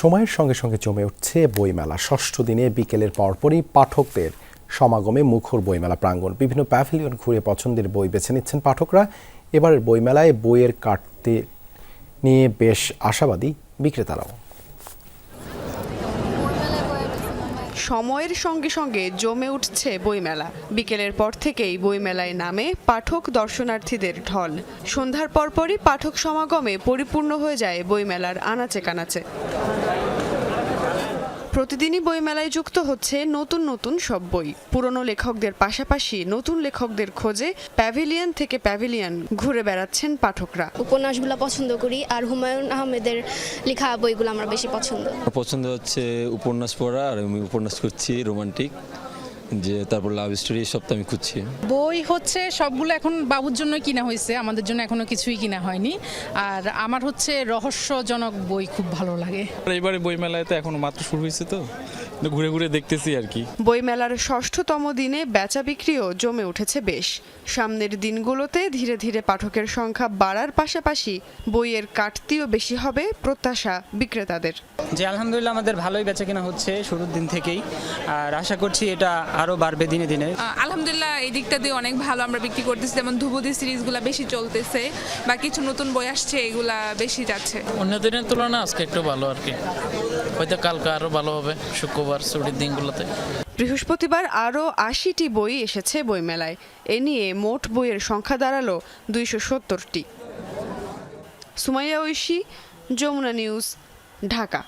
সময়ের সঙ্গে সঙ্গে জমে উঠছে বইমেলা। ষষ্ঠ দিনে বিকেলের পরপরই পাঠকদের সমাগমে মুখর বইমেলা প্রাঙ্গণ। বিভিন্ন প্যাভিলিয়ন ঘুরে পছন্দের বই বেছে নিচ্ছেন পাঠকরা। এবারের বইমেলায় বইয়ের কাটতে নিয়ে বেশ আশাবাদী বিক্রেতারাও। সময়ের সঙ্গে সঙ্গে জমে উঠছে বইমেলা। বিকেলের পর থেকেই বইমেলায় নামে পাঠক দর্শনার্থীদের ঢল। সন্ধ্যার পরপরই পাঠক সমাগমে পরিপূর্ণ হয়ে যায় বইমেলার আনাচে কানাচে। প্রতিদিনই বইমেলায় যুক্ত হচ্ছে নতুন নতুন সব বই। পুরনো লেখকদের পাশাপাশি নতুন লেখকদের খোঁজে প্যাভিলিয়ন থেকে প্যাভিলিয়ন ঘুরে বেড়াচ্ছেন পাঠকরা। উপন্যাসগুলো পছন্দ করি আর হুমায়ুন আহমেদের লেখা বইগুলো আমার বেশি পছন্দ। পছন্দ হচ্ছে উপন্যাস পড়া আর আমি উপন্যাস করছি রোমান্টিক যে তারপর লাভ স্টোরি সব তো আমি খুঁজছি। বই হচ্ছে সবগুলো এখন বাবুর জন্য কিনা হয়েছে আমাদের জন্য এখনও কিছুই কিনা হয়নি। আর আমার হচ্ছে রহস্যজনক বই খুব ভালো লাগে। আর এবারে বইমেলায় তো এখনও মাত্র শুরু হয়েছে তো তো ঘুরে ঘুরে দেখতেছি আর কি। বইমেলার ষষ্ঠতম দিনে বেচা বিক্রিও জমে উঠেছে বেশ। সামনের দিনগুলোতে ধীরে ধীরে পাঠকের সংখ্যা বাড়ার পাশাপাশি বইয়ের কাটতিও বেশি হবে প্রত্যাশা বিক্রেতাদের। যে আলহামদুলিল্লাহ আমাদের ভালোই বেচা কেনা হচ্ছে শুরুর দিন থেকেই আর আশা করছি এটা আরও বাড়বে দিনে দিনে। আলহামদুলিল্লাহ এই দিকটা দিয়ে অনেক ভালো আমরা বিক্রি করতেছি। যেমন ধ্রুপদী সিরিজগুলো বেশি চলতেছে বা কিছু নতুন বই আসছে এগুলা বেশি যাচ্ছে। অন্য দিনের তুলনায় আজকে একটু ভালো আর কি। হয়তো কালকে আরও ভালো হবে শুক্রবার ছুটির দিনগুলোতে। বৃহস্পতিবার আরও আশিটি বই এসেছে বইমেলায়। এ নিয়ে মোট বইয়ের সংখ্যা দাঁড়াল দুইশো সত্তরটি। সুমাইয়া ঐশী যমুনা নিউজ ঢাকা।